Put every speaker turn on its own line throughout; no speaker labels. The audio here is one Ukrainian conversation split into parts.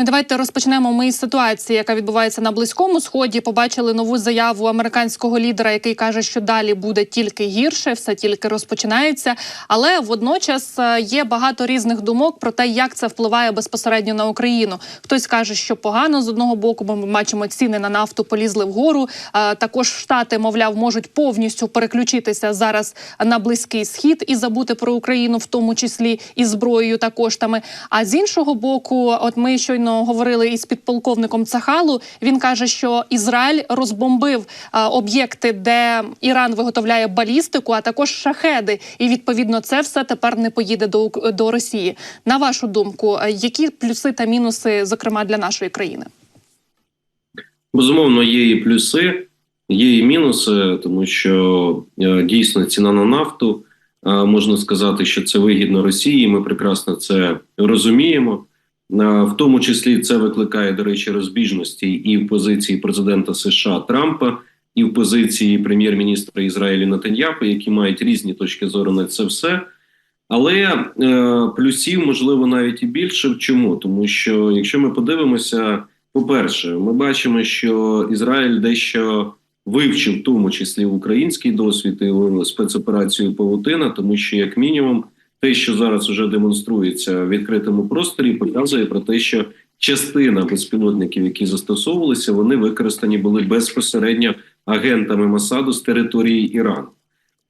Ну, Давайте розпочнемо ми із ситуації, яка відбувається на близькому сході. Побачили нову заяву американського лідера, який каже, що далі буде тільки гірше, все тільки розпочинається. Але водночас е, є багато різних думок про те, як це впливає безпосередньо на Україну. Хтось каже, що погано з одного боку, бо ми бачимо ціни на нафту полізли вгору. Е, Також штати, мовляв, можуть повністю переключитися зараз на близький схід і забути про Україну, в тому числі і зброєю та коштами. А з іншого боку, от ми щойно говорили із підполковником Цахалу. Він каже, що Ізраїль розбомбив об'єкти, де Іран виготовляє балістику, а також шахеди. І відповідно це все тепер не поїде до, до Росії. На вашу думку, які плюси та мінуси, зокрема для нашої країни?
Безумовно, є і плюси, є і мінуси, тому що е, дійсно ціна на нафту е, можна сказати, що це вигідно Росії. Ми прекрасно це розуміємо. Е, В тому числі це викликає, до речі, розбіжності і в позиції президента США Трампа, і в позиції прем'єр-міністра Ізраїлю Натаньяху, які мають різні точки зору на це все. Але е, плюсів можливо навіть і більше. Чому? Тому що якщо ми подивимося. По-перше, ми бачимо, що Ізраїль дещо вивчив, в тому числі український досвід і спецоперацію Павутина, тому що, як мінімум, те, що зараз вже демонструється в відкритому просторі, показує про те, що частина безпілотників, які застосовувалися, вони використані були безпосередньо агентами Масаду з території Ірану.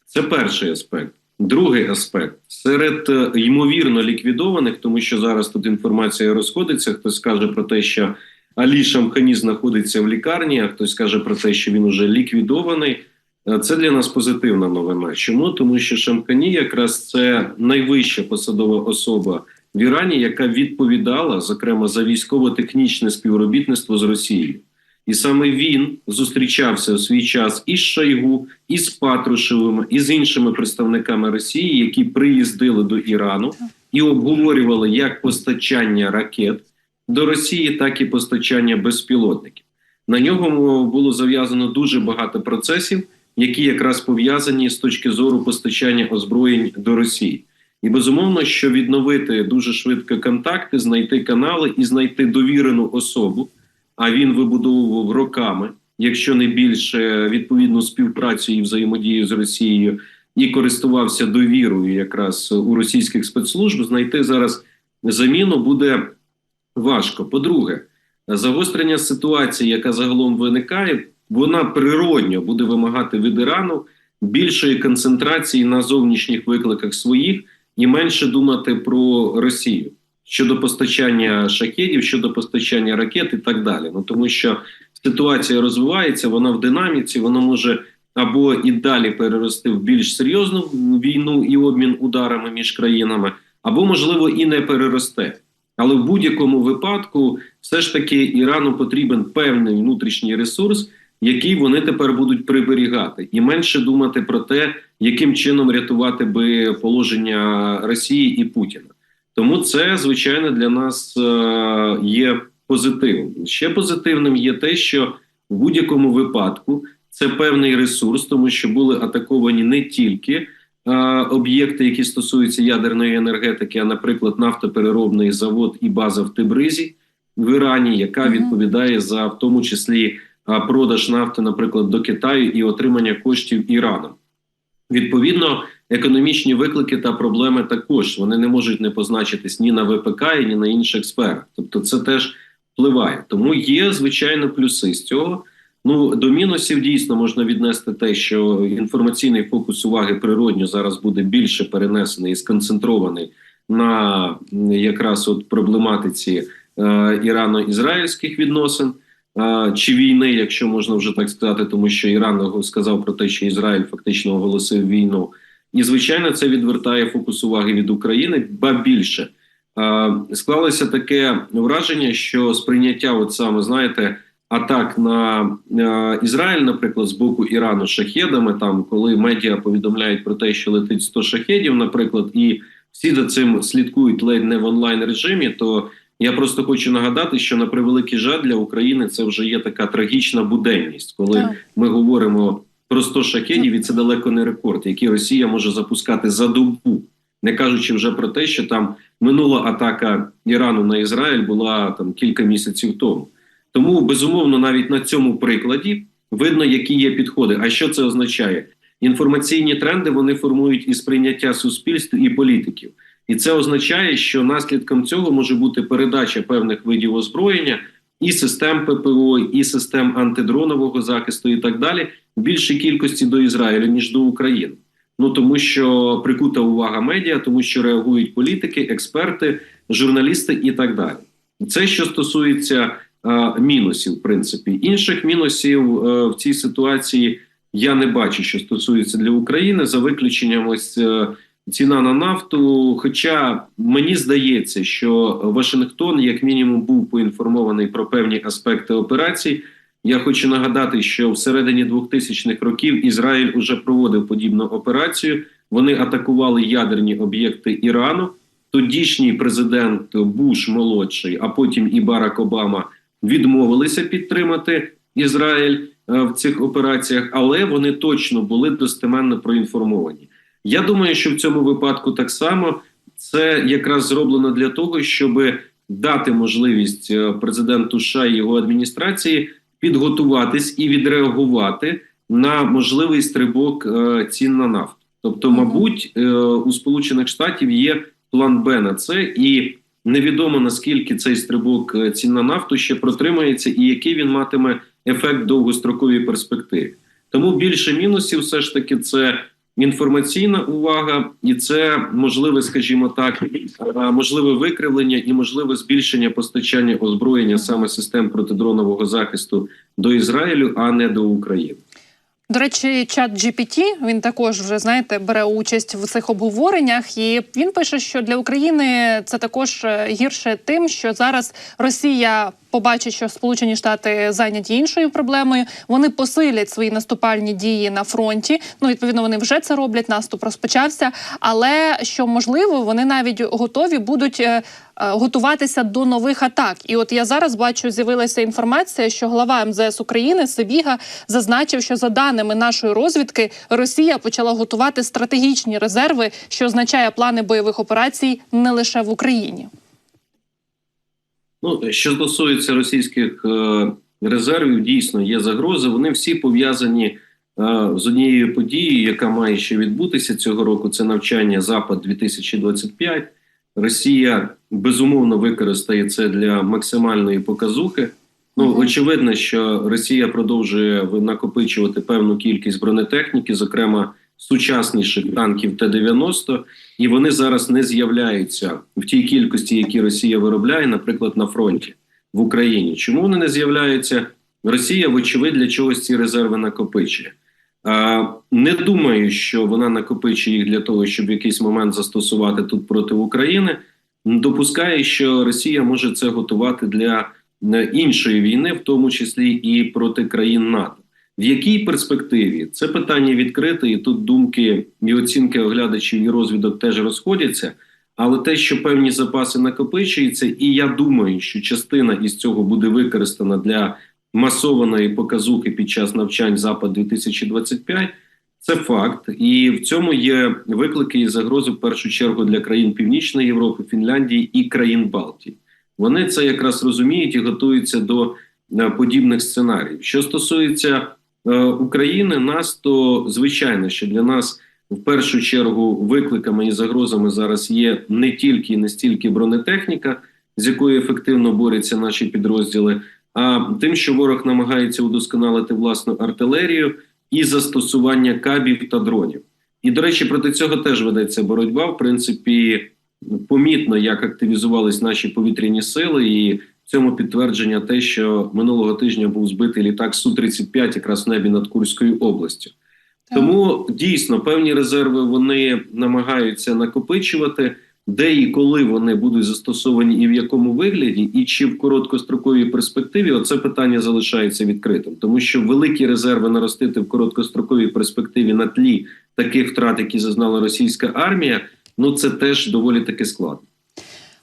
Це перший аспект. Другий аспект серед е, ймовірно ліквідованих, тому що зараз тут інформація розходиться. Хтось каже про те, що Алі Шамхані знаходиться в лікарні, а хтось каже про те, що він уже ліквідований. Е, Це для нас позитивна новина. Чому? Тому що Шамхані якраз це найвища посадова особа в Ірані, яка відповідала зокрема за військово-технічне співробітництво з Росією. І саме він зустрічався у свій час із Шойгу, із Патрушевим, і з іншими представниками Росії, які приїздили до Ірану і обговорювали як постачання ракет до Росії, так і постачання безпілотників. На нього було зав'язано дуже багато процесів, які якраз пов'язані з точки зору постачання озброєнь до Росії. І безумовно, що відновити дуже швидко контакти, знайти канали і знайти довірену особу. А він вибудовував роками, якщо не більше відповідну співпрацю і взаємодію з Росією, і користувався довірою якраз у російських спецслужб. Знайти зараз заміну буде важко. По-друге, загострення ситуації, яка загалом виникає, вона природньо буде вимагати від Ірану більшої концентрації на зовнішніх викликах своїх і менше думати про Росію щодо постачання шахедів, щодо постачання ракет і так далі. Ну тому що ситуація розвивається, вона в динаміці, вона може або і далі перерости в більш серйозну війну і обмін ударами між країнами, або можливо і не переросте. Але в будь-якому випадку, все ж таки, Ірану потрібен певний внутрішній ресурс, який вони тепер будуть приберігати, і менше думати про те, яким чином рятувати би положення Росії і Путіна. Тому це звичайно для нас е, є позитивним. Ще позитивним є те, що в будь-якому випадку це певний ресурс, тому що були атаковані не тільки е, об'єкти, які стосуються ядерної енергетики, а, наприклад, нафтопереробний завод і база в Тибризі в Ірані, яка відповідає за в тому числі продаж нафти, наприклад, до Китаю і отримання коштів Іраном. Відповідно, економічні виклики та проблеми також вони не можуть не позначитись ні на ВПК, ні на інших сферах. Тобто, це теж впливає. Тому є звичайно плюси з цього. Ну до мінусів дійсно можна віднести те, що інформаційний фокус уваги природньо зараз буде більше перенесений і сконцентрований на якраз от проблематиці е, ірано-ізраїльських відносин. Чи війни, якщо можна вже так сказати, тому що Іран сказав про те, що Ізраїль фактично оголосив війну, і звичайно, це відвертає фокус уваги від України, ба більше. Склалося таке враження, що сприйняття, от саме знаєте, атак на е, Ізраїль, наприклад, з боку Ірану шахедами, там коли медіа повідомляють про те, що летить 100 шахедів, наприклад, і всі за цим слідкують ледь не в онлайн режимі, то я просто хочу нагадати, що на превеликий жаль для України це вже є така трагічна буденність, коли
Так.
ми говоримо про 100 шахедів, і це далеко не рекорд, який Росія може запускати за добу. Не кажучи вже про те, що там минула атака Ірану на Ізраїль була там кілька місяців тому. Тому безумовно, навіть на цьому прикладі видно, які є підходи. А що це означає? Інформаційні тренди вони формують і сприйняття суспільств і політиків, і це означає, що наслідком цього може бути передача певних видів озброєння і систем ППО, і систем антидронового захисту, і так далі, в більшій кількості до Ізраїлю ніж до України. Ну тому що прикута увага медіа, тому що реагують політики, експерти, журналісти і так далі. Це що стосується е, мінусів, в принципі, інших мінусів е, в цій ситуації я не бачу, що стосується для України за виключенням ось е, ціна на нафту. Хоча мені здається, що Вашингтон, як мінімум, був поінформований про певні аспекти операцій. Я хочу нагадати, що всередині 2000-х років Ізраїль уже проводив подібну операцію. Вони атакували ядерні об'єкти Ірану. Тодішній президент Буш молодший, а потім і Барак Обама відмовилися підтримати Ізраїль е, в цих операціях, але вони точно були достеменно проінформовані. Я думаю, що в цьому випадку так само це якраз зроблено для того, щоб дати можливість е, президенту США і його адміністрації підготуватись і відреагувати на можливий стрибок е, цін на нафту. Тобто, мабуть, е, у Сполучених Штатів є план Б на це, і невідомо наскільки цей стрибок цін на нафту ще протримається, і який він матиме ефект в довгостроковій перспективі. Тому більше мінусів, все ж таки, це інформаційна увага, і це можливе, скажімо так, е, можливе викривлення і можливе збільшення постачання озброєння саме систем протидронового захисту до Ізраїлю, а не до України.
До речі, чат GPT, він також вже знаєте бере участь в цих обговореннях, і він пише, що для України це також е, гірше тим, що зараз Росія побачить, що Сполучені Штати зайняті іншою проблемою. Вони посилять свої наступальні дії на фронті. Ну відповідно, вони вже це роблять. Наступ розпочався. Але що можливо, вони навіть готові будуть. Е, Готуватися до нових атак, і от я зараз бачу, з'явилася інформація, що глава МЗС України Сибіга зазначив, що за даними нашої розвідки, Росія почала готувати стратегічні резерви, що означає плани бойових операцій не лише в Україні.
Ну, що стосується російських е, резервів, дійсно є загрози. Вони всі пов'язані е, з однією подією, яка має ще відбутися цього року. Це навчання Запад 2025 Росія безумовно використає це для максимальної показухи. Ну очевидно, що Росія продовжує накопичувати певну кількість бронетехніки, зокрема сучасніших танків Т-90, і вони зараз не з'являються в тій кількості, які Росія виробляє, наприклад, на фронті в Україні. Чому вони не з'являються? Росія, вочевидь, для чогось ці резерви накопичує. А, не думаю, що вона накопичує їх для того, щоб в якийсь момент застосувати тут проти України. Допускає, що Росія може це готувати для іншої війни, в тому числі і проти країн НАТО. В якій перспективі це питання відкрите, і тут думки і оцінки оглядачів і розвідок теж розходяться. Але те, що певні запаси накопичуються, і я думаю, що частина із цього буде використана для масованої показухи під час навчань Запад 2025 це факт, і в цьому є виклики і загрози в першу чергу для країн Північної Європи, Фінляндії і країн Балтії. Вони це якраз розуміють і готуються до е, подібних сценаріїв. Що стосується е, України, нас то звичайно, що для нас в першу чергу викликами і загрозами зараз є не тільки і не стільки бронетехніка, з якою ефективно борються наші підрозділи, а тим, що ворог намагається удосконалити власну артилерію і застосування кабів та дронів. І до речі, проти цього теж ведеться боротьба. В принципі, помітно, як активізувались наші повітряні сили, і в цьому підтвердження те, що минулого тижня був збитий літак су 35 якраз в небі над Курською областю. Тому дійсно певні резерви вони намагаються накопичувати, де і коли вони будуть застосовані, і в якому вигляді, і чи в короткостроковій перспективі, оце питання залишається відкритим, тому що великі резерви наростити в короткостроковій перспективі на тлі таких втрат, які зазнала російська армія, ну це теж доволі таки складно.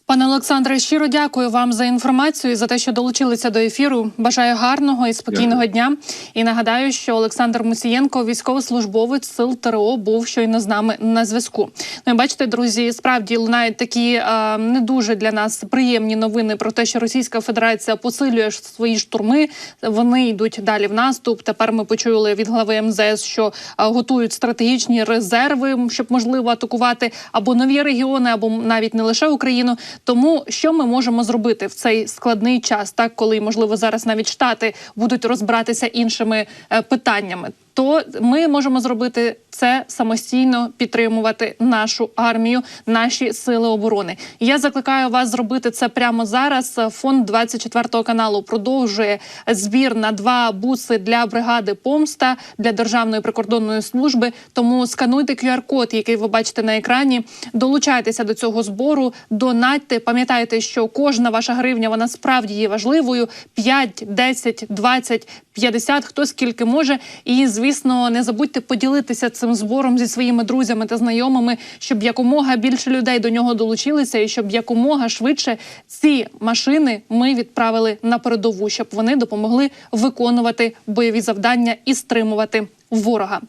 Пане Олександре, щиро дякую вам за інформацію і за те, що долучилися до ефіру. Бажаю гарного і спокійного дня. І нагадаю, що Олександр Мусієнко, військовослужбовець сил ТРО, був щойно з нами на зв'язку. Ну і бачите, друзі, справді лунають такі е, не дуже для нас приємні новини про те, що Російська Федерація посилює свої штурми. Вони йдуть далі в наступ. Тепер ми почули від глави МЗС, що е, готують стратегічні резерви, щоб можливо атакувати або нові регіони, або навіть не лише Україну. Тому що ми можемо зробити в цей складний час, так коли можливо зараз навіть штати будуть розбиратися іншими е, питаннями. То ми можемо зробити це самостійно підтримувати нашу армію, наші сили оборони. Я закликаю вас зробити це прямо зараз. Фонд 24 каналу продовжує збір на два буси для бригади помста для державної прикордонної служби. Тому скануйте QR-код, який ви бачите на екрані. Долучайтеся до цього збору, донатьте. Пам'ятайте, що кожна ваша гривня вона справді є важливою: 5, 10, 20, 50, хто скільки може. І звісно, не забудьте поділитися цим збором зі своїми друзями та знайомими, щоб якомога більше людей до нього долучилися, і щоб якомога швидше ці машини ми відправили на передову, щоб вони допомогли виконувати бойові завдання і стримувати ворога.